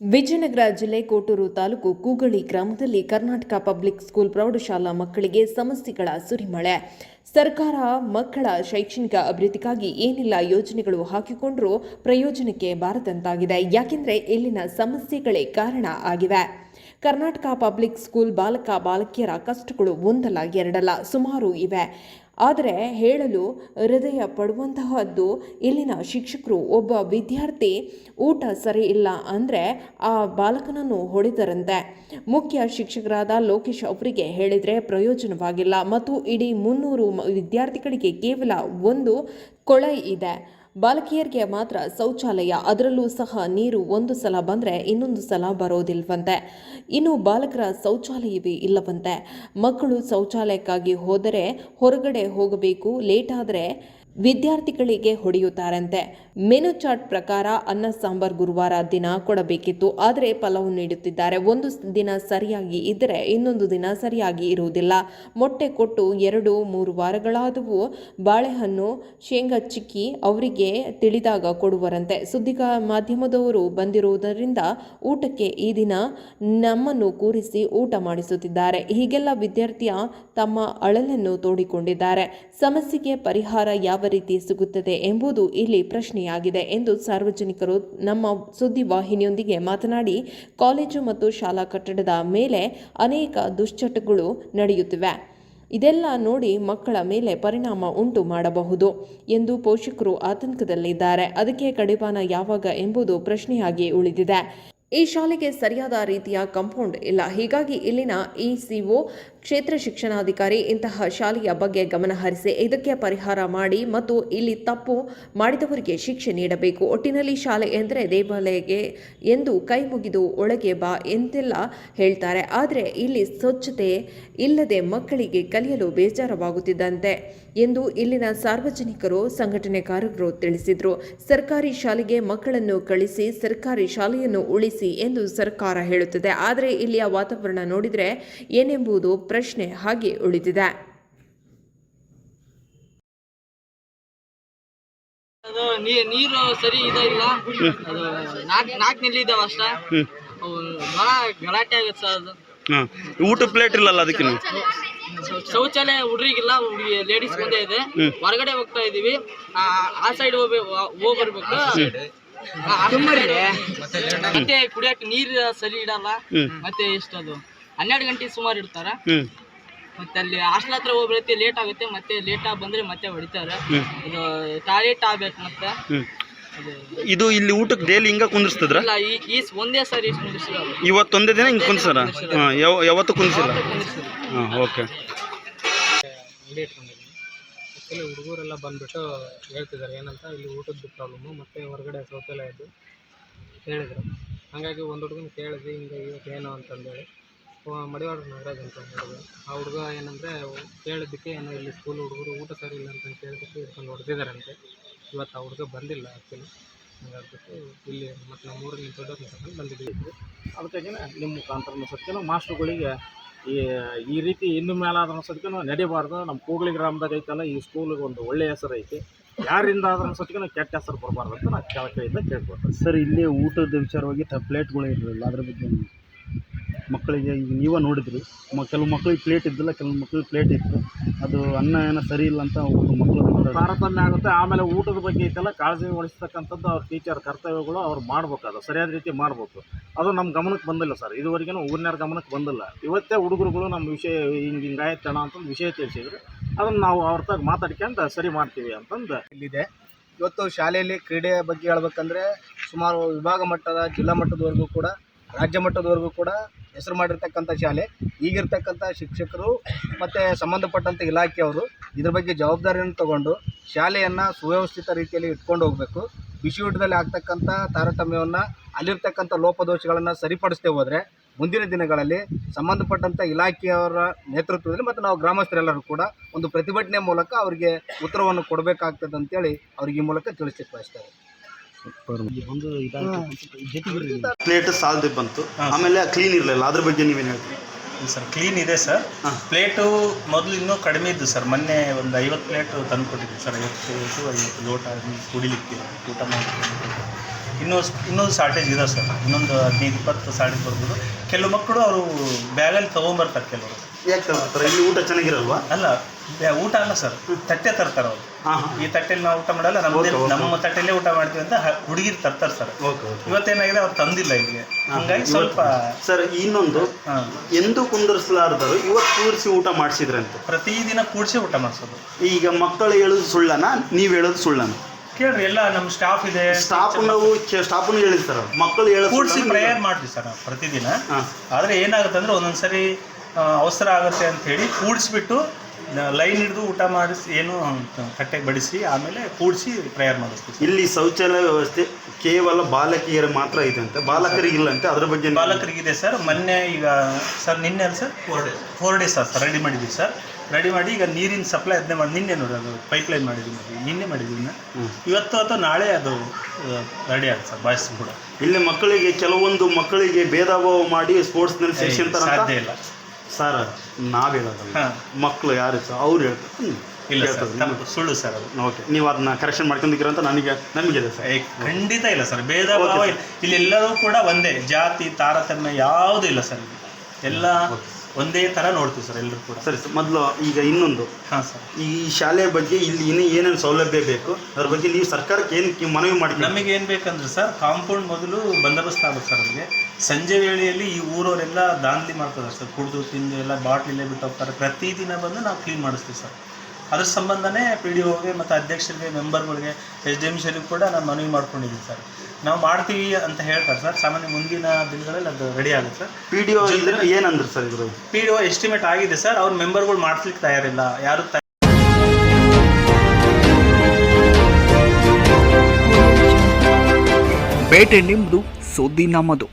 ವಿಜಯನಗರ ಜಿಲ್ಲೆ ಕೋಟೂರು ತಾಲೂಕು ಕೂಗಳಿ ಗ್ರಾಮದಲ್ಲಿ Karnataka public school ಪ್ರೌಢಶಾಲಾ ಮಕ್ಕಳಿಗೆ ಸಮಸ್ಯೆಗಳ ಸುರಿಮಳೆ. ಸರ್ಕಾರ ಮಕ್ಕಳ ಶೈಕ್ಷಣಿಕ ಅಭಿವೃದ್ಧಿಗಾಗಿ ಏನೆಲ್ಲ ಯೋಜನೆಗಳು ಹಾಕಿಕೊಂಡರೂ ಪ್ರಯೋಜನಕ್ಕೆ ಬಾರದಂತಾಗಿದೆ. ಯಾಕೆಂದರೆ ಇಲ್ಲಿನ ಸಮಸ್ಯೆಗಳೇ ಕಾರಣ ಆಗಿವೆ. ಕರ್ನಾಟಕ ಪಬ್ಲಿಕ್ ಸ್ಕೂಲ್ ಬಾಲಕ, ಬಾಲಕಿಯರ ಕಷ್ಟಗಳು ಒಂದಲ್ಲ ಎರಡಲ್ಲ ಸುಮಾರು ಇವೆ. ಆದರೆ ಹೇಳಲು ಹೃದಯ ಪಡುವಂತಹದ್ದು ಇಲ್ಲಿನ ಶಿಕ್ಷಕರು ಒಬ್ಬ ವಿದ್ಯಾರ್ಥಿ, ಊಟ ಸರಿ ಇಲ್ಲ ಅಂದರೆ ಆ ಬಾಲಕನನ್ನು ಹೊಡೆದರಂತೆ. ಮುಖ್ಯ ಶಿಕ್ಷಕರಾದ ಲೋಕೇಶ್ ಅವರಿಗೆ ಹೇಳಿದರೆ ಪ್ರಯೋಜನವಾಗಿಲ್ಲ ಮತ್ತು ಇಡೀ ಮುನ್ನೂರು ವಿದ್ಯಾರ್ಥಿಗಳಿಗೆ ಕೇವಲ ಒಂದು ಕೊಳೆ ಇದೆ. ಬಾಲಕಿಯರಿಗೆ ಮಾತ್ರ ಶೌಚಾಲಯ, ಅದರಲ್ಲೂ ಸಹ ನೀರು ಒಂದು ಸಲ ಬಂದರೆ ಇನ್ನೊಂದು ಸಲ ಬರೋದಿಲ್ವಂತೆ. ಇನ್ನು ಬಾಲಕರ ಶೌಚಾಲಯವೇ ಇಲ್ಲವಂತೆ. ಮಕ್ಕಳು ಶೌಚಾಲಯಕ್ಕಾಗಿ ಹೋದರೆ ಹೊರಗಡೆ ಹೋಗಬೇಕು ಲೇಟಾದರೆ ವಿದ್ಯಾರ್ಥಿಗಳಿಗೆ ಹೊಡೆಯುತ್ತಾರಂತೆ. ಮೆನು ಚಾರ್ಟ್ ಪ್ರಕಾರ ಅನ್ನ, ಸಾಂಬಾರ್ ಗುರುವಾರ ದಿನ ಕೊಡಬೇಕಿತ್ತು. ಆದರೆ ಪಲಾವ್ ನೀಡುತ್ತಿದ್ದಾರೆ. ಒಂದು ದಿನ ಸರಿಯಾಗಿ ಇದ್ದರೆ ಇನ್ನೊಂದು ದಿನ ಸರಿಯಾಗಿ ಇರುವುದಿಲ್ಲ. ಮೊಟ್ಟೆ ಕೊಟ್ಟು ಎರಡು, ಮೂರು ವಾರಗಳಾದವು ಬಾಳೆಹಣ್ಣು, ಶೇಂಗಾ ಚಿಕ್ಕಿ ಅವರಿಗೆ ತಿಳಿದಾಗ ಕೊಡುವರಂತೆ. ಸುದ್ದಿಗಾ ಮಾಧ್ಯಮದವರು ಬಂದಿರುವುದರಿಂದ ಊಟಕ್ಕೆ ಈ ದಿನ ನಮ್ಮನ್ನು ಕೂರಿಸಿ ಊಟ ಮಾಡಿಸುತ್ತಿದ್ದಾರೆ. ಹೀಗೆಲ್ಲ ವಿದ್ಯಾರ್ಥಿಯ ತಮ್ಮ ಅಳಲನ್ನು ತೋಡಿಕೊಂಡಿದ್ದಾರೆ. ಸಮಸ್ಯೆಗೆ ಪರಿಹಾರ ಯಾವ ರೀತಿ ಸಿಗುತ್ತದೆ ಎಂಬುದು ಇಲ್ಲಿ ಪ್ರಶ್ನೆಯಾಗಿದೆ ಎಂದು ಸಾರ್ವಜನಿಕರು ನಮ್ಮ ಸುದ್ದಿವಾಹಿನಿಯೊಂದಿಗೆ ಮಾತನಾಡಿ, ಕಾಲೇಜು ಮತ್ತು ಶಾಲಾ ಕಟ್ಟಡದ ಮೇಲೆ ಅನೇಕ ದುಶ್ಚಟಗಳು ನಡೆಯುತ್ತಿವೆ. ಇದೆಲ್ಲ ನೋಡಿ ಮಕ್ಕಳ ಮೇಲೆ ಪರಿಣಾಮ ಉಂಟು ಮಾಡಬಹುದು ಎಂದು ಪೋಷಕರು ಆತಂಕದಲ್ಲಿದ್ದಾರೆ. ಅದಕ್ಕೆ ಕಡಿವಾಣ ಯಾವಾಗ ಎಂಬುದು ಪ್ರಶ್ನೆಯಾಗಿ ಉಳಿದಿದೆ. ಈ ಶಾಲೆಗೆ ಸರಿಯಾದ ರೀತಿಯ ಕಾಂಪೌಂಡ್ ಇಲ್ಲ. ಹೀಗಾಗಿ ಇಲ್ಲಿನ ಇಸಿಒ ಕ್ಷೇತ್ರ ಶಿಕ್ಷಣಾಧಿಕಾರಿ ಇಂತಹ ಶಾಲೆಯ ಬಗ್ಗೆ ಗಮನ ಹರಿಸಿ ಇದಕ್ಕೆ ಪರಿಹಾರ ಮಾಡಿ ಮತ್ತು ಇಲ್ಲಿ ತಪ್ಪು ಮಾಡಿದವರಿಗೆ ಶಿಕ್ಷೆ ನೀಡಬೇಕು. ಒಟ್ಟಿನಲ್ಲಿ ಶಾಲೆ ಎಂದರೆ ದೇವಾಲಯಕ್ಕೆ ಎಂದು ಕೈ ಮುಗಿದು ಒಳಗೆ ಬಾ ಎಂತೆಲ್ಲ ಹೇಳ್ತಾರೆ. ಆದರೆ ಇಲ್ಲಿ ಸ್ವಚ್ಛತೆ ಇಲ್ಲದೆ ಮಕ್ಕಳಿಗೆ ಕಲಿಯಲು ಬೇಜಾರವಾಗುತ್ತಿದ್ದಂತೆ ಎಂದು ಇಲ್ಲಿನ ಸಾರ್ವಜನಿಕರು, ಸಂಘಟನೆಕಾರರು ತಿಳಿಸಿದರು. ಸರ್ಕಾರಿ ಶಾಲೆಗೆ ಮಕ್ಕಳನ್ನು ಕಳಿಸಿ, ಸರ್ಕಾರಿ ಶಾಲೆಯನ್ನು ಉಳಿಸಿ ಎಂದು ಸರ್ಕಾರ ಹೇಳುತ್ತದೆ. ಆದರೆ ಇಲ್ಲಿಯ ವಾತಾವರಣ ನೋಡಿದರೆ ಏನೆಂಬುದು ಪ್ರಶ್ನೆ ಹಾಗೆ ಉಳಿದಿದೆ. ಅದು ನೀರು ಸರಿ ಇದಿಲ್ಲ ಇಲ್ಲ? ನೆಲ್ಲಿ ಇದಾವ ಅಷ್ಟ? ಬಹಳ ಭಾಳ ಗಲಾಟೆ ಆಗುತ್ತೆ ಸರ್ ಅದು. ಊಟ ಪ್ಲೇಟ್ ಇಲ್ಲ ಅದಕ್ಕೆ ಶೌಚಾಲಯ ಹುಡ್ರಿಗಿಲ್ಲ ಹುಡುಗಿ ಲೇಡೀಸ್ ಮುಂದೆ ಇದೆ. ಹೊರಗಡೆ ಹೋಗ್ತಾ ಇದೀವಿ. ಆ ಆ ಸೈಡ್ ಹೋಗ್ಬೇಕು ಹೋಗಿ ಬರ್ಬೇಕು ಆ- ಆ ಕಡೆ ಮತ್ತೆ ಕುಡಿಯಕ್ಕೆ ನೀರು ಸರಿ ಇಡಲ್ಲ. ಮತ್ತೆ ಎಷ್ಟದು? ಅದು ಹನ್ನೆರಡು ಗಂಟೆ ಸುಮಾರು ಇಡ್ತಾರ. ಹ್ಞೂ ಮತ್ತೆ ಅಲ್ಲಿ ಹಾಸ್ಟೆಲ್ ಹತ್ರ ಹೋಗ್ಬಿಡುತ್ತೆ ಲೇಟ್ ಆಗುತ್ತೆ ಮತ್ತೆ ಲೇಟ್ ಆಗಿ ಬಂದ್ರೆ ಮತ್ತೆ ಹೊಡಿತಾರೆ. ಇದು ಟಾಯ್ಲೆಟ್ ಆಗ್ಬೇಕು ಮತ್ತೆ. ಅದು ಇದು ಇಲ್ಲಿ ಊಟಕ್ಕೆ ಡೈಲಿ ಹಿಂಗ ಕುಂದಿರ್ಸ್ತದ್ರ? ಇಲ್ಲ ಈ ಈ ಒಂದೇ ಸಾರಿ ಕುಂದಿರ್ಸಿರೋದು ಇವತ್ತೊಂದೇ ದಿನ ಹಿಂಗೆ ಕುಂದಿಸ್ತಾರ ಹಾಂ ಯಾವ ಯಾವತ್ತೂ ಕುಂದಿಸಿಲ್ಲ ಹಾಂ ಓಕೆ. ಅಂಗಡಿ ಇಟ್ಕೊಂಡಿದ್ದೀನಿ. ಆ್ಯಕ್ಚುಲಿ ಹುಡುಗರೆಲ್ಲ ಬಂದುಬಿಟ್ಟು ಹೇಳ್ತಿದ್ದಾರೆ ಏನಂತ ಇಲ್ಲಿ ಊಟದ್ದು ಪ್ರಾಬ್ಲಮ್ಮು ಮತ್ತು ಹೊರಗಡೆ ಶೌಚಾಲಯದ್ದು ಹೇಳಿದರು. ಹಾಗಾಗಿ ಒಂದು ಹುಡುಗನ ಕೇಳಿದ್ವಿ ಹಿಂಗೆ ಇವತ್ತು ಏನು ಅಂತಂದೇಳಿ. ಅವ ಮಡಿವಾಡ ನಾಗರಾಜ್ ಅಂತ ಹುಡುಗ. ಆ ಹುಡುಗ ಏನಂದರೆ ಕೇಳಿದ್ದಕ್ಕೆ ಏನೋ ಇಲ್ಲಿ ಸ್ಕೂಲ್ ಹುಡುಗರು ಊಟ ಸರಿ ಇಲ್ಲ ಅಂತ ಕೇಳಿದ್ದಕ್ಕೆ ಇಟ್ಕೊಂಡು ಹೊಡೆದಿದ್ದಾರಂತೆ. ಇವತ್ತು ಆ ಹುಡುಗ ಬಂದಿಲ್ಲ ಆ್ಯಕ್ಚುಲಿ ಹಾಗಾಗ್ಬಿಟ್ಟು ಇಲ್ಲಿ ಮತ್ತು ನಮ್ಮ ಊರಿನ ದೊಡ್ಡವ್ರನ್ನ ಬಂದಿದ್ದೀವಿ. ಅದಕ್ಕಾಗಿ ನಿಮ್ಮ ಮುಖಾಂತರ ಸತ್ಯನೂ ಮಾಸ್ಟ್ರುಗಳಿಗೆ ಈ ಈ ರೀತಿ ಇನ್ನು ಮೇಲಾದ್ರೂ ಸತ್ಯನೂ ನಡಿಬಾರ್ದು. ನಮ್ಮ ಕೂಗ್ಲಿ ಗ್ರಾಮದಾಗ ಐತಲ್ಲ ಈ ಸ್ಕೂಲಿಗೆ ಒಂದು ಒಳ್ಳೆಯ ಹೆಸರು ಐತಿ. ಯಾರಿಂದ ಆದ್ರೂ ಸತ್ಯನೂ ಕೆಟ್ಟ ಹೆಸರು ಬರಬಾರ್ದು ಅಂತ ನಾನು ಕೆಳಕೈಯಿಂದ ಕೇಳ್ಕೊಳ್ತೀನಿ. ಸರ್ ಇಲ್ಲಿ ಊಟದ ವಿಚಾರವಾಗಿ ತ ಪ್ಲೇಟ್ಗಳು ಇರಲಿಲ್ಲ. ಅದ್ರ ಬಗ್ಗೆ ಮಕ್ಕಳಿಗೆ ಈಗ ನೀವೇ ನೋಡಿದ್ರಿ. ಮ ಕೆಲವು ಮಕ್ಳಿಗೆ ಪ್ಲೇಟ್ ಇದ್ದಿಲ್ಲ ಕೆಲವು ಮಕ್ಳಿಗೆ ಪ್ಲೇಟ್ ಇತ್ತು. ಅದು ಅನ್ನ ಏನೋ ಸರಿ ಇಲ್ಲ ಅಂತ ಒಬ್ಬರು ಮಕ್ಕಳು ತಾರತಮ್ಯ ಆಗುತ್ತೆ ಆಮೇಲೆ ಊಟದ ಬಗ್ಗೆ ಇದೆಲ್ಲ ಕಾಳಜಿ ವಹಿಸ್ತಕ್ಕಂಥದ್ದು ಅವ್ರ ಟೀಚರ್ ಕರ್ತವ್ಯಗಳು ಅವ್ರು ಮಾಡ್ಬೇಕು ಅದು ಸರಿಯಾದ ರೀತಿ ಮಾಡ್ಬೇಕು. ಅದು ನಮ್ಮ ಗಮನಕ್ಕೆ ಬಂದಿಲ್ಲ ಸರ್. ಇದುವರೆಗೂ ಊರಿನವ್ರ ಗಮನಕ್ಕೆ ಬಂದಿಲ್ಲ. ಇವತ್ತೇ ಹುಡುಗರುಗಳು ನಮ್ಮ ವಿಷಯ ಹಿಂಗೆ ಹಿಂಗಾಯ್ತಣ ಅಂತಂದು ವಿಷಯ ತಿಳಿಸಿದ್ರು. ಅದನ್ನು ನಾವು ಅವ್ರ ತಾಗ ಮಾತಾಡ್ಕೊಂಡು ಸರಿ ಮಾಡ್ತೀವಿ ಅಂತಂದು. ಇಲ್ಲಿದೆ. ಇವತ್ತು ಶಾಲೆಯಲ್ಲಿ ಕ್ರೀಡೆಯ ಬಗ್ಗೆ ಹೇಳ್ಬೇಕಂದ್ರೆ ಸುಮಾರು ವಿಭಾಗ ಮಟ್ಟದ ಜಿಲ್ಲಾ ಮಟ್ಟದವರೆಗೂ ಕೂಡ ರಾಜ್ಯ ಮಟ್ಟದವರೆಗೂ ಕೂಡ ಹೆಸರು ಮಾಡಿರ್ತಕ್ಕಂಥ ಶಾಲೆ, ಈಗಿರ್ತಕ್ಕಂಥ ಶಿಕ್ಷಕರು ಮತ್ತು ಸಂಬಂಧಪಟ್ಟಂಥ ಇಲಾಖೆಯವರು ಇದ್ರ ಬಗ್ಗೆ ಜವಾಬ್ದಾರಿಯನ್ನು ತಗೊಂಡು ಶಾಲೆಯನ್ನು ಸುವ್ಯವಸ್ಥಿತ ರೀತಿಯಲ್ಲಿ ಇಟ್ಕೊಂಡು ಹೋಗಬೇಕು. ಬಿಸಿಯೂಟದಲ್ಲಿ ಆಗ್ತಕ್ಕಂಥ ತಾರತಮ್ಯವನ್ನು, ಅಲ್ಲಿರ್ತಕ್ಕಂಥ ಲೋಪದೋಷಗಳನ್ನು ಸರಿಪಡಿಸ್ತೇ ಹೋದರೆ ಮುಂದಿನ ದಿನಗಳಲ್ಲಿ ಸಂಬಂಧಪಟ್ಟಂಥ ಇಲಾಖೆಯವರ ನೇತೃತ್ವದಲ್ಲಿ ಮತ್ತು ನಾವು ಗ್ರಾಮಸ್ಥರೆಲ್ಲರೂ ಕೂಡ ಒಂದು ಪ್ರತಿಭಟನೆ ಮೂಲಕ ಅವರಿಗೆ ಉತ್ತರವನ್ನು ಕೊಡಬೇಕಾಗ್ತದೆ ಅಂತೇಳಿ ಅವ್ರಿಗೆ ಈ ಮೂಲಕ ತಿಳಿಸಿ ಬಯಸ್ತೇವೆ ಒಂದು ಪ್ಲೇಟ್ ಸಾಲದೆ ಬಂತು. ಆಮೇಲೆ ಕ್ಲೀನ್ ಇರಲಿಲ್ಲ. ಅದ್ರ ಬಗ್ಗೆ ನೀವೇನು ಹೇಳ್ತೀರಿ? ಸರ್ ಕ್ಲೀನ್ ಇದೆ ಸರ್. ಪ್ಲೇಟು ಮೊದಲು ಇನ್ನೂ ಕಡಿಮೆ ಇದ್ದು ಸರ್. ಮೊನ್ನೆ ಒಂದು ಐವತ್ತು ಪ್ಲೇಟ್ ತಂದು ಕೊಟ್ಟಿದ್ವಿ ಸರ್. ಐವತ್ತು ಪ್ಲೇಟು ಐವತ್ತು ಲೋಟ ಕುಡಿಲಿಕ್ಕೆ ಊಟ ಮಾಡಲಿಕ್ಕೆ. ಇನ್ನೂ ಇನ್ನೂ ಶಾರ್ಟೇಜ್ ಇದೆ ಸರ್. ಇನ್ನೊಂದು ಹದಿನೈದು ಇಪ್ಪತ್ತು ಶಾರ್ಟೇಜ್ ಬರ್ಬೋದು. ಕೆಲವು ಮಕ್ಕಳು ಅವರು ಬ್ಯಾಗಲ್ಲಿ ತೊಗೊಂಬರ್ತಾರೆ ಕೆಲವರು. ಯಾಕೆ ಇಲ್ಲಿ ಊಟ ಚೆನ್ನಾಗಿರಲ್ವಾ? ಅಲ್ಲ ಊಟ ಅಲ್ಲ ಸರ್. ತಟ್ಟೆ ತರ್ತಾರೆ ಅವರು. ಈ ತಟ್ಟೆಲಿ ನಾವು ಊಟ ಮಾಡಲ್ಲ ನಮ್ದೇ ನಮ್ಮ ತಟ್ಟೆಲ್ಲೇ ಊಟ ಮಾಡ್ತೀವಿ ಅಂತ ಹುಡುಗಿರು ತರ್ತಾರೆ ಸರ್. ಓಕೆ ಓಕೆ ಇವತ್ತೇನಾಗಿದೆ ಅವ್ರು ತಂದಿಲ್ಲ ಇಲ್ಲಿಗೆ. ಹಂಗಾಗಿ ಸ್ವಲ್ಪ ಸರ್ ಇನ್ನೊಂದು ಎಂದು ಕುಂದರ್ಸಲಾರ್ದರು ಇವತ್ತು ಕೂರಿಸಿ ಊಟ ಮಾಡಿಸಿದ್ರಂತೆ. ಪ್ರತಿದಿನ ಕೂಡಿಸಿ ಊಟ ಮಾಡಿಸೋದು. ಈಗ ಮಕ್ಕಳು ಹೇಳೋದು ಸುಳ್ಳನ? ನೀವು ಹೇಳೋದು ಸುಳ್ಳನ? ಕೇಳ್ರಿ ಎಲ್ಲ ನಮ್ಮ ಸ್ಟಾಫ್ ಇದೆ. ಸ್ಟಾಫ್ ನಾವು ಸ್ಟಾಫ್ನು ಹೇಳಿರ್ತಾರ ಮಕ್ಕಳು ಹೇಳೋದು ಕೂಡಿಸಿ? ಪ್ರೇಯರ್ ಮಾಡ್ತೀವಿ ಸರ್ ಪ್ರತಿದಿನ. ಆದ್ರೆ ಏನಾಗುತ್ತೆ ಅಂದ್ರೆ ಒಂದೊಂದ್ಸರಿ ಅವಸರ ಆಗುತ್ತೆ ಅಂತ ಹೇಳಿ ಕೂಡಿಸ್ಬಿಟ್ಟು ಲೈನ್ ಹಿಡಿದು ಊಟ ಮಾಡಿಸಿ ಏನು ತಟ್ಟೆಗೆ ಬಡಿಸಿ ಆಮೇಲೆ ಕೂಡಿಸಿ ಪ್ರೇಯರ್ ಮಾಡಿಸ್ತೀವಿ ಇಲ್ಲಿ ಶೌಚಾಲಯ ವ್ಯವಸ್ಥೆ ಕೇವಲ ಬಾಲಕಿಯರ ಮಾತ್ರ ಇದೆ ಅಂತ. ಬಾಲಕರಿಗಿಲ್ಲ ಅಂತ ಅದ್ರ ಬಗ್ಗೆ ಬಾಲಕರಿಗಿದೆ ಸರ್. ಮೊನ್ನೆ ಈಗ ಸರ್ ನಿನ್ನೆ ಅಲ್ಲ sir? Four days four days sir ready ಮಾಡಿದ್ದೀವಿ ಸರ್. ರೆಡಿ ಮಾಡಿ ಈಗ ನೀರಿನ ಸಪ್ಲೈ ಅದನ್ನೇ ಮಾಡಿ ನಿನ್ನೆ ನೋಡಿ ಅದು ಪೈಪ್ಲೈನ್ ಮಾಡಿದ್ದೀವಿ ನೋಡಿ ನಿನ್ನೆ ಮಾಡಿದ್ದೀವಿ. ಇವತ್ತು ಅಥವಾ ನಾಳೆ ಅದು ರೆಡಿ ಆಗುತ್ತೆ ಸರ್ ಬಾಯ್ಸ್ ಕೂಡ. ಇಲ್ಲಿ ಮಕ್ಕಳಿಗೆ ಕೆಲವೊಂದು ಮಕ್ಕಳಿಗೆ ಭೇದ ಭಾವ ಮಾಡಿ ಸ್ಪೋರ್ಟ್ಸ್ನಲ್ಲಿ ಸೆಕ್ಷನ್ ಸಾಧ್ಯ ಇಲ್ಲ. ಸರ್ ನಾವ್ ಹೇಳೋದಲ್ಲ. ಹಾಂ. ಮಕ್ಕಳು ಯಾರು ಸರ್ ಅವ್ರು ಹೇಳ್ತಾರೆ. ಇಲ್ಲ ಸರ್ ಸುಳ್ಳು ಸರ್ ಅದು. ಓಕೆ ನೀವು ಅದನ್ನ ಕರೆಕ್ಷನ್ ಮಾಡ್ಕೊಂಡಿದ್ದೀರ ಅಂತ ನನಗೆ ನಮಗಿದೆ ಸರ್. ಖಂಡಿತ ಇಲ್ಲ ಸರ್ ಭೇದ ಭಾವ ಇಲ್ಲ. ಇಲ್ಲಿ. ಎಲ್ಲರೂ ಕೂಡ ಒಂದೇ ಜಾತಿ ತಾರತಮ್ಯ ಯಾವುದೂ ಇಲ್ಲ ಸರ್ ಎಲ್ಲ ಒಂದೇ ಥರ ನೋಡ್ತೀವಿ ಸರ್ ಎಲ್ಲರೂ ಕೂಡ. ಸರಿ ಸರ್ ಮೊದಲು ಈಗ ಇನ್ನೊಂದು. ಹಾಂ ಸರ್. ಈ ಶಾಲೆ ಬಗ್ಗೆ ಇಲ್ಲಿ ಇನ್ನೂ ಏನೇನು ಸೌಲಭ್ಯ ಬೇಕು? ಅದ್ರ ಬಗ್ಗೆ ನೀವು ಸರ್ಕಾರಕ್ಕೆ ಏನು ಮನವಿ ಮಾಡಿ ನಮಗೆ ಏನು ಬೇಕಂದ್ರೆ ಸರ್ ಕಾಂಪೌಂಡ್ ಮೊದಲು ಬಂದೋಬಸ್ತ್ ಆಗುತ್ತೆ ಸರ್ ನಮಗೆ. ಸಂಜೆ ವೇಳೆಯಲ್ಲಿ ಈ ಊರವರೆಲ್ಲ ದಾಂಧಲಿ ಮಾಡ್ತಾರೆ ಸರ್. ಕುಡಿದು ತಿಂದು ಎಲ್ಲ ಬಾಟ್ಲಿಲ್ಲೇ ಬಿಟ್ಟು ಹೋಗ್ತಾರೆ. ಪ್ರತಿದಿನ ಬಂದು ನಾವು ಕ್ಲೀನ್ ಮಾಡಿಸ್ತೀವಿ ಸರ್. ಅದ್ರ ಸಂಬಂಧನೇ ಪಿ ಡಿ ಒಗೆ ಮತ್ತು ಅಧ್ಯಕ್ಷರಿಗೆ ಮೆಂಬರ್ಗಳಿಗೆ ಎಚ್ ಡಿ ಎಂ ಶರಿಗೆ ಕೂಡ ನಾನು ಮನವಿ ಮಾಡ್ಕೊಂಡಿದ್ದೀನಿ ಸರ್. ನಾವು ಮಾಡ್ತೀವಿ ಅಂತ ಹೇಳ್ತಾರೆ ಸರ್. ಸಾಮಾನ್ಯ ಮುಂದಿನ ದಿನಗಳಲ್ಲಿ ಅದು ರೆಡಿ ಆಗುತ್ತೆ. ಸರ್ ಪಿ ಡಿ ಒ ಇದ್ರೆ ಏನಂದ್ರೆ ಸರ್ ಇದ್ರ ಪಿ ಡಿ ಒ ಎಸ್ಟಿಮೇಟ್ ಆಗಿದೆ ಸರ್. ಅವ್ರ ಮೆಂಬರ್ಗಳು ಮಾಡ್ಸ್ಲಿಕ್ಕೆ ತಯಾರಿಲ್ಲ. ಯಾರು ಬೇಟೆ ನಿಮ್ಮದು ಸುದ್ದಿ ನಮ್ಮದು